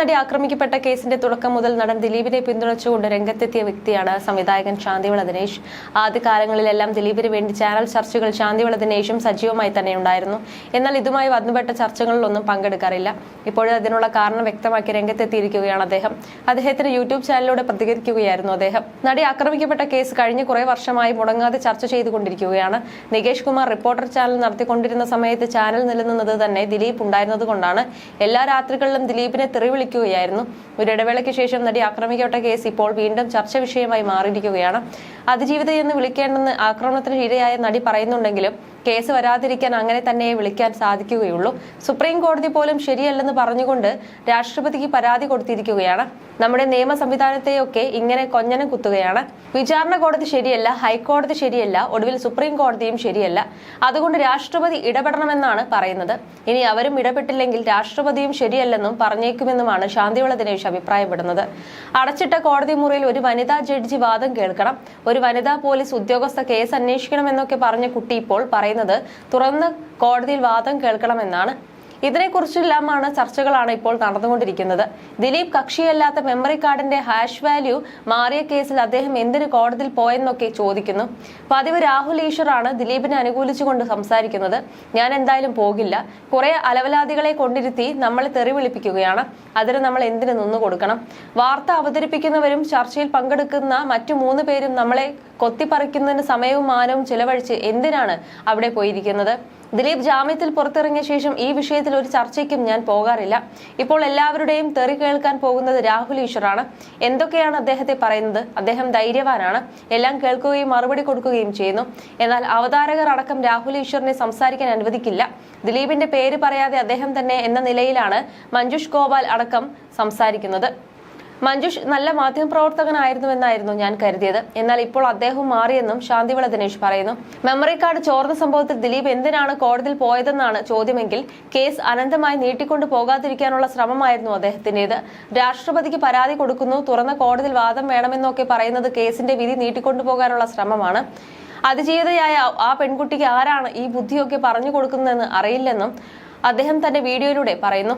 നടി ആക്രമിക്കപ്പെട്ട കേസിന്റെ തുടക്കം മുതൽ നടൻ ദിലീപിനെ പിന്തുണച്ചുകൊണ്ട് രംഗത്തെത്തിയ വ്യക്തിയാണ് സംവിധായകൻ ശാന്തിവിള ദിനേശ്. ആദ്യകാലങ്ങളിലെല്ലാം ദിലീപിന് വേണ്ടി ചാനൽ ചർച്ചകൾ ശാന്തിവിള ദിനേശും സജീവമായി തന്നെ ഉണ്ടായിരുന്നു എന്നാൽ ഇതുമായി വന്നുപെട്ട ചർച്ചകളിലൊന്നും പങ്കെടുക്കാറില്ല. ഇപ്പോഴും അതിനുള്ള കാരണം വ്യക്തമാക്കി രംഗത്തെത്തിയിരിക്കുകയാണ് അദ്ദേഹം. അദ്ദേഹത്തിന്റെ യൂട്യൂബ് ചാനലിലൂടെ പ്രതികരിക്കുകയായിരുന്നു അദ്ദേഹം. നടി ആക്രമിക്കപ്പെട്ട കേസ് കഴിഞ്ഞ കുറെ വർഷമായി മുടങ്ങാതെ ചർച്ച ചെയ്തുകൊണ്ടിരിക്കുകയാണ്. നികേഷ് കുമാർ റിപ്പോർട്ടർ ചാനൽ നടത്തിക്കൊണ്ടിരുന്ന സമയത്ത് ചാനൽ നിലനിന്നത് തന്നെ ദിലീപ് ഉണ്ടായിരുന്നതുകൊണ്ടാണ്. എല്ലാ രാത്രികളിലും ദിലീപിനെ തെറിവിളിക്കുകയായിരുന്നു ഒരു ഇടവേളയ്ക്ക് ശേഷം നടി ആക്രമിക്കപ്പെട്ട കേസ് ഇപ്പോൾ വീണ്ടും ചർച്ച വിഷയമായി മാറിയിരിക്കുകയാണ്. അതിജീവിത എന്ന് വിളിക്കേണ്ടെന്ന് ആക്രമണത്തിന് ഇരയായ നടി പറയുന്നുണ്ടെങ്കിലും കേസ് വരാതിരിക്കാൻ അങ്ങനെ തന്നെ വിളിക്കാൻ സാധിക്കുകയുള്ളൂ. സുപ്രീം കോടതി പോലും ശരിയല്ലെന്ന് പറഞ്ഞുകൊണ്ട് രാഷ്ട്രപതിക്ക് പരാതി കൊടുത്തിരിക്കുകയാണ്. നമ്മുടെ നിയമ സംവിധാനത്തെയൊക്കെ ഇങ്ങനെ കൊഞ്ഞനം കുത്തുകയാണ്. വിചാരണ കോടതി ശരിയല്ല ഹൈക്കോടതി ശരിയല്ല ഒടുവിൽ സുപ്രീം കോടതിയും ശരിയല്ല. അതുകൊണ്ട് രാഷ്ട്രപതി ഇടപെടണമെന്നാണ് പറയുന്നത്. ഇനി അവരും ഇടപെട്ടില്ലെങ്കിൽ രാഷ്ട്രപതിയും ശരിയല്ലെന്നും പറഞ്ഞേക്കുമെന്നുമാണ് ശാന്തിവിള ദിനേശ് അഭിപ്രായപ്പെടുന്നത് അടച്ചിട്ട കോടതി മുറിയിൽ ഒരു വനിതാ ജഡ്ജി വാദം കേൾക്കണം. ഒരു വനിതാ പോലീസ് ഉദ്യോഗസ്ഥ കേസ് അന്വേഷിക്കണം എന്നൊക്കെ പറഞ്ഞ കുട്ടി ഇപ്പോൾ പറയുന്നത് തുറന്ന് കോടതിയിൽ വാദം കേൾക്കണമെന്നാണ് ഇതിനെക്കുറിച്ചെല്ലാമാണ് ചർച്ചകളാണ് ഇപ്പോൾ നടന്നുകൊണ്ടിരിക്കുന്നത്. ദിലീപ് കക്ഷിയല്ലാത്ത മെമ്മറി കാർഡിന്റെ ഹാഷ് വാല്യൂ മാറിയ കേസിൽ അദ്ദേഹം എന്തിനു കോടതിയിൽ പോയെന്നൊക്കെ ചോദിക്കുന്നു. പതിവ് രാഹുൽ ഈശ്വറാണ് ദിലീപിനെ അനുകൂലിച്ചുകൊണ്ട് സംസാരിക്കുന്നത്. ഞാൻ എന്തായാലും പോകില്ല. കുറെ അലവലാദികളെ കൊണ്ടിരുത്തി നമ്മളെ തെറി വിളിപ്പിക്കുകയാണ്. അതിന് നമ്മൾ എന്തിനു നിന്നു കൊടുക്കണം? വാർത്ത അവതരിപ്പിക്കുന്നവരും ചർച്ചയിൽ പങ്കെടുക്കുന്ന മറ്റു മൂന്ന് പേരും നമ്മളെ കൊത്തിപ്പറിക്കുന്നതിന് സമയവും മാനവും ചിലവഴിച്ച് എന്തിനാണ് അവിടെ പോയിരിക്കുന്നത്? ദിലീപ് ജാമ്യത്തിൽ പുറത്തിറങ്ങിയ ശേഷം ഈ വിഷയത്തിൽ ഒരു ചർച്ചയ്ക്കും ഞാൻ പോകാറില്ല. ഇപ്പോൾ എല്ലാവരുടെയും തെറി കേൾക്കാൻ പോകുന്നത് രാഹുൽ ഈശ്വറാണ്. എന്തൊക്കെയാണ് അദ്ദേഹത്തെ പറയുന്നത്? അദ്ദേഹം ധൈര്യവാനാണ്. എല്ലാം കേൾക്കുകയും മറുപടി കൊടുക്കുകയും ചെയ്യുന്നു. എന്നാൽ അവതാരകർ അടക്കം രാഹുൽ ഈശ്വറിനെ സംസാരിക്കാൻ അനുവദിക്കില്ല. ദിലീപിന്റെ പേര് പറയാതെ അദ്ദേഹം തന്നെ എന്ന നിലയിലാണ് മഞ്ജുഷ് ഗോപാൽ അടക്കം സംസാരിക്കുന്നത്. മഞ്ജുഷ് നല്ല മാധ്യമപ്രവർത്തകനായിരുന്നുവെന്നായിരുന്നു ഞാൻ കരുതിയത്. എന്നാൽ ഇപ്പോൾ അദ്ദേഹം മാറിയെന്നും ശാന്തിവിള ദിനേശ് പറയുന്നു. മെമ്മറി കാർഡ് ചോർന്ന സംഭവത്തിൽ ദിലീപ് എന്തിനാണ് കോടതിയിൽ പോയതെന്നാണ് ചോദ്യമെങ്കിൽ കേസ് അനന്തമായി നീട്ടിക്കൊണ്ടു പോകാതിരിക്കാനുള്ള ശ്രമമായിരുന്നു അദ്ദേഹത്തിന്റേത് രാഷ്ട്രപതിക്ക് പരാതി കൊടുക്കുന്നു തുറന്ന കോടതിയിൽ വാദം വേണമെന്നൊക്കെ പറയുന്നത് കേസിന്റെ വിധി നീട്ടിക്കൊണ്ടു പോകാനുള്ള ശ്രമമാണ്. അതിജീവിതയായ ആ പെൺകുട്ടിക്ക് ആരാണ് ഈ ബുദ്ധിയൊക്കെ പറഞ്ഞു കൊടുക്കുന്നതെന്ന് അറിയില്ലെന്നും അദ്ദേഹം തന്റെ വീഡിയോയിലൂടെ പറയുന്നു.